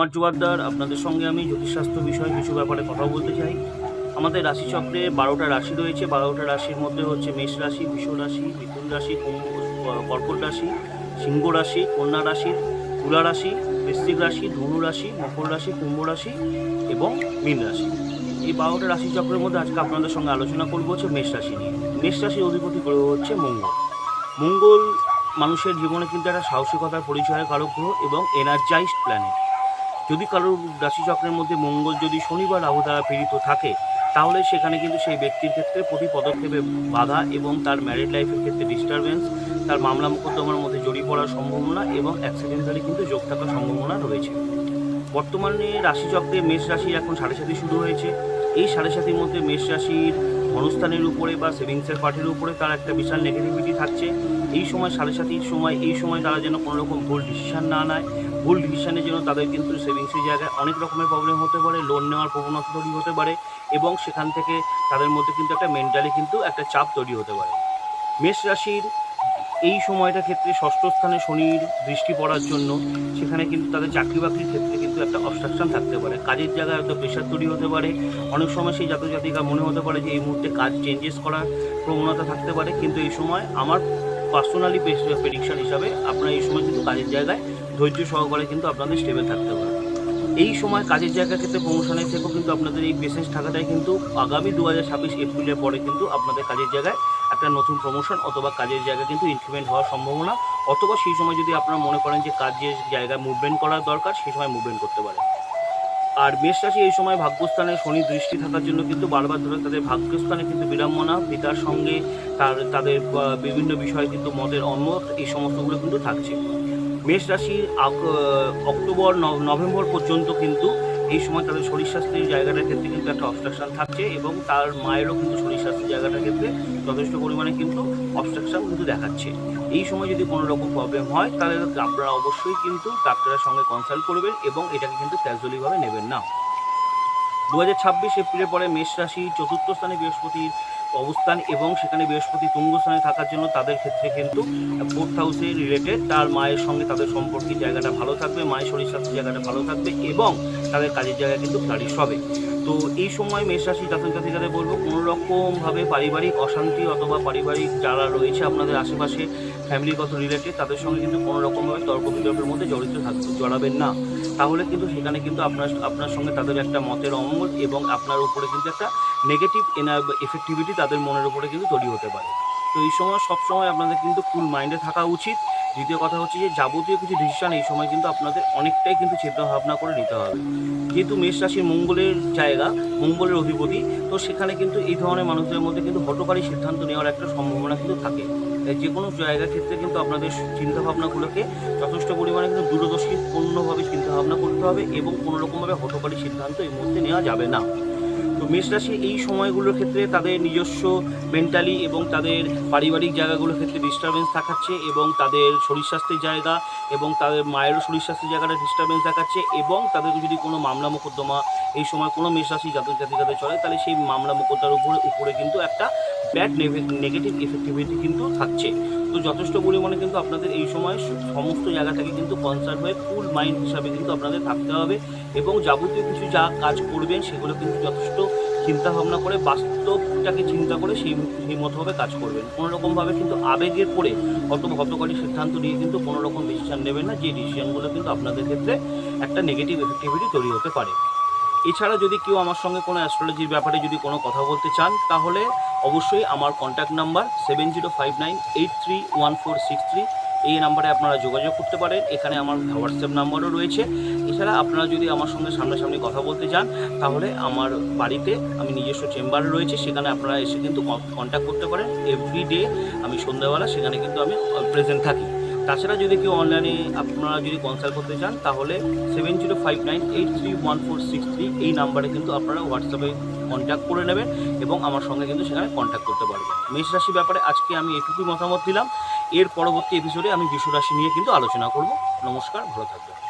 কুমার জোয়ারদার আপনাদের সঙ্গে আমি জ্যোতিষশাস্ত্র বিষয়ে কিছু ব্যাপারে কথা বলতে চাই। আমাদের রাশিচক্রে বারোটা রাশি রয়েছে। বারোটা রাশির মধ্যে হচ্ছে মেষ রাশি, বিষ রাশি, মিথুন রাশি কর্কট রাশি, সিংহ রাশি, কন্যা রাশি, তুলা রাশি, বৃশ্চিক রাশি, ধনু রাশি, মকর রাশি, কুম্ভ রাশি এবং মীন রাশি। এই বারোটা রাশিচক্রের মধ্যে আজকে আপনাদের সঙ্গে আলোচনা করব হচ্ছে মেষ রাশি নিয়ে। মেষ রাশির অধিপতি গ্রহ হচ্ছে মঙ্গল। মঙ্গল মানুষের জীবনে কিন্তু একটা সাহসিকতার পরিচয় কারক গ্রহ এবং এনার্জাইজড প্ল্যানেট যদি কারোর রাশিচক্রের মধ্যে মঙ্গল যদি শনিবার রাহু দ্বারা পীড়িত থাকে, তাহলে সেখানে কিন্তু সেই ব্যক্তির ক্ষেত্রে প্রতি পদক্ষেপে বাধা এবং তার ম্যারিড লাইফের ক্ষেত্রে ডিস্টারবেন্স তার মামলা মোকদ্দমার মধ্যে জড়িয়ে পড়ার সম্ভাবনা এবং অ্যাক্সিডেন্টালি কিন্তু যোগ থাকার সম্ভাবনা রয়েছে। বর্তমানে রাশিচক্রে মেষ রাশি এখন সাড়ে সাথে শুরু হয়েছে। এই সাড়ে সাতির মধ্যে মেষ রাশির ধনস্থানের উপরে বা সেভিংসের পার্টির উপরে তার একটা বিশাল নেগেটিভিটি থাকছে। এই সময় সাড়ে সাতির সময়, এই সময় তারা যেন কোনো রকম ভুল ডিসিশন না নেয়। ভুল ডিসিশনের জন্য তাদের কিন্তু সেভিংসের জায়গায় অনেক রকমের প্রবলেম হতে পারে লোন নেওয়ার প্রবণতা তৈরি হতে পারে এবং সেখান থেকে তাদের মধ্যে কিন্তু একটা মেন্টালি কিন্তু একটা চাপ তৈরি হতে পারে। মেষ রাশির এই সময়টা ক্ষেত্রে ষষ্ঠ স্থানে শনির দৃষ্টি পড়ার জন্য সেখানে কিন্তু তাদের চাকরি বাকরির ক্ষেত্রে কিন্তু একটা অবস্ট্রাকশন থাকতে পারে। কাজের জায়গায় হয়তো প্রেশার তৈরি হতে পারে। অনেক সময় সেই জাতক জাতিকা মনে হতে পারে যে এই মুহূর্তে কাজ চেঞ্জেস করার প্রবণতা থাকতে পারে। কিন্তু এই সময় আমার পার্সোনালি প্রেডিকশন হিসাবে আপনার এই সময় কিন্তু কাজের জায়গায় ধৈর্য সহকারে কিন্তু আপনাদের স্টেবল থাকতে পারে এই সময় কাজের জায়গার ক্ষেত্রে প্রমোশনের থেকেও কিন্তু আপনাদের এই পেশেন্স থাকাটাই কিন্তু আগামী দু হাজার ছাব্বিশ এপ্রিলের পরে কিন্তু আপনাদের কাজের জায়গায় একটা নতুন প্রমোশন অথবা কাজের জায়গায় কিন্তু ইনক্রিমেন্ট হওয়ার সম্ভাবনা, অথবা সেই সময় যদি আপনারা মনে করেন যে কাজের জায়গায় মুভমেন্ট করার দরকার, সেই সময় মুভমেন্ট করতে পারেন। আর মেষ রাশি এই সময় ভাগ্যস্থানে শনি দৃষ্টি থাকার জন্য কিন্তু বারবার ধরে তাদের ভাগ্যস্থানে কিন্তু বিড়ম্বনা, পিতার সঙ্গে তার, তাদের বিভিন্ন বিষয়ে কিন্তু মদের অমত এই সমস্তগুলো কিন্তু থাকছে। মেষ রাশির অক্টোবর, নভ- নভেম্বর পর্যন্ত কিন্তু এই সময় তাদের শরীর স্বাস্থ্যের জায়গাটার ক্ষেত্রে কিন্তু একটা অবস্ট্রাকশন থাকছে এবং তার মায়েরও কিন্তু শরীর স্বাস্থ্যের জায়গাটার ক্ষেত্রে যথেষ্ট পরিমাণে কিন্তু অবস্ট্রাকশন কিন্তু দেখাচ্ছে। এই সময় যদি কোনো রকম প্রবলেম হয়, তাহলে আপনারা অবশ্যই কিন্তু ডাক্তারের সঙ্গে কনসাল্ট করবেন এবং এটাকে কিন্তু ক্যাজুয়ালিভাবে নেবেন না। দু হাজার ছাব্বিশ এপ্রিলের পরে মেষ রাশি চতুর্থ স্থানে বৃহস্পতির অবস্থান এবং সেখানে বৃহস্পতি তুঙ্গ স্থানে থাকার জন্য তাদের ক্ষেত্রে কিন্তু ফোর্থ হাউসে রিলেটেড তার মায়ের সঙ্গে তাদের সম্পর্কের জায়গাটা ভালো থাকবে, মায়ের শরীর স্বাস্থ্য জায়গাটা ভালো থাকবে এবং তাদের কাজের জায়গায় কিন্তু ফ্লারিশ হবে তো এই সময় মেষ রাশি জাতক জাতিকাদের বলব কোনো রকমভাবে পারিবারিক অশান্তি অথবা পারিবারিক যারা রয়েছে আপনাদের আশেপাশে ফ্যামিলিগত রিলেটেড তাদের সঙ্গে কিন্তু কোনো রকমভাবে তর্ক বিতর্কের মধ্যে জড়িত থাকতে জড়াবেন না। তাহলে কিন্তু সেখানে কিন্তু আপনার আপনার সঙ্গে তাদের একটা মতের অমত এবং আপনার উপরে কিন্তু একটা নেগেটিভ এফেক্টিভিটি তাদের মনের উপরে কিন্তু তৈরি হতে পারে। তো এই সময় সবসময় আপনাদের কিন্তু ফুল মাইন্ডে থাকা উচিত। দ্বিতীয় কথা হচ্ছে যে, যাবতীয় কিছু ডিসিশন এই সময় কিন্তু আপনাদের অনেকটাই কিন্তু চিন্তা ভাবনা করে নিতে হবে। যেহেতু মেষ রাশির মঙ্গলের জায়গা, মঙ্গলের অধিপতি, তো সেখানে কিন্তু এই ধরনের মানুষদের মধ্যে কিন্তু হটকারী সিদ্ধান্ত নেওয়ার একটা সম্ভাবনা কিন্তু থাকে। তাই যে কোনো জায়গার ক্ষেত্রে কিন্তু আপনাদের চিন্তাভাবনাগুলোকে যথেষ্ট পরিমাণে কিন্তু দূরদর্শীপূর্ণভাবে চিন্তা ভাবনা করতে হবে এবং কোনো রকমভাবে হটকারী সিদ্ধান্ত এই মুহূর্তে নেওয়া যাবে না। তো মেষ রাশি এই সময়গুলোর ক্ষেত্রে তাদের নিজস্ব মেন্টালি এবং তাদের পারিবারিক জায়গাগুলোর ক্ষেত্রে ডিস্টারবেন্স দেখাচ্ছে এবং তাদের শরীর স্বাস্থ্যের জায়গা এবং তাদের মায়েরও শরীর স্বাস্থ্যের জায়গাটা ডিস্টারবেন্স দেখাচ্ছে এবং তাদের যদি কোনো মামলা মোকদ্দমা এই সময় কোনো মেষ রাশি জাতক জাতিকাদের চলে, তাহলে সেই মামলা মোকদ্দার উপরে উপরে কিন্তু একটা ব্যাড নেগেটিভ এফেক্টিভিটি কিন্তু থাকছে। তো যথেষ্ট পরিমাণে কিন্তু আপনাদের এই সময় সমস্ত জায়গা থেকে কিন্তু কনসার্ন হয়ে ফুল মাইন্ড হিসাবে কিন্তু আপনাদের থাকতে হবে এবং যাবতীয় কিছু যা কাজ করবেন সেগুলো কিন্তু যথেষ্ট চিন্তা ভাবনা করে, বাস্তবটাকে চিন্তা করে সেই সেই মতোভাবে কাজ করবেন। কোনো রকমভাবে কিন্তু আবেগের পরে অত হতকারী সিদ্ধান্ত নিয়ে কিন্তু কোনো রকম ডিসিশন নেবেন না, যে ডিসিশনগুলো কিন্তু আপনাদের ক্ষেত্রে একটা নেগেটিভ এফেক্টিভিটি তৈরি হতে পারে। এছাড়া যদি কেউ আমার সঙ্গে কোনো অ্যাস্ট্রোলজির ব্যাপারে যদি কোনো কথা বলতে চান, তাহলে অবশ্যই আমার contact number seven zero five nine eight three one four six three এই নাম্বারে আপনারা যোগাযোগ করতে পারেন। এখানে আমার হোয়াটসঅ্যাপ নাম্বারও রয়েছে। এছাড়া আপনারা যদি আমার সঙ্গে সামনাসামনি কথা বলতে চান, তাহলে আমার বাড়িতে আমি নিজস্ব চেম্বার রয়েছে, সেখানে আপনারা এসে কিন্তু কন্ট্যাক্ট করতে পারেন। এভরি ডে আমি সন্ধ্যাবেলা সেখানে কিন্তু আমি প্রেজেন্ট থাকি। তাছাড়া যদি কেউ অনলাইনে আপনারা যদি কনসাল্ট করতে চান, তাহলে seven zero five nine eight three one four six three এই নাম্বারে কিন্তু আপনারা হোয়াটসঅ্যাপে কন্ট্যাক্ট করে নেবেন এবং আমার সঙ্গে কিন্তু সেখানে কন্ট্যাক্ট করতে পারবেন। মেষ রাশির ব্যাপারে আজকে আমি এটুকুই মতামত দিলাম। এর পরবর্তী এপিসোডে আমি বিশ্ব রাশি নিয়ে কিন্তু আলোচনা করব। নমস্কার, ভালো থাকবেন।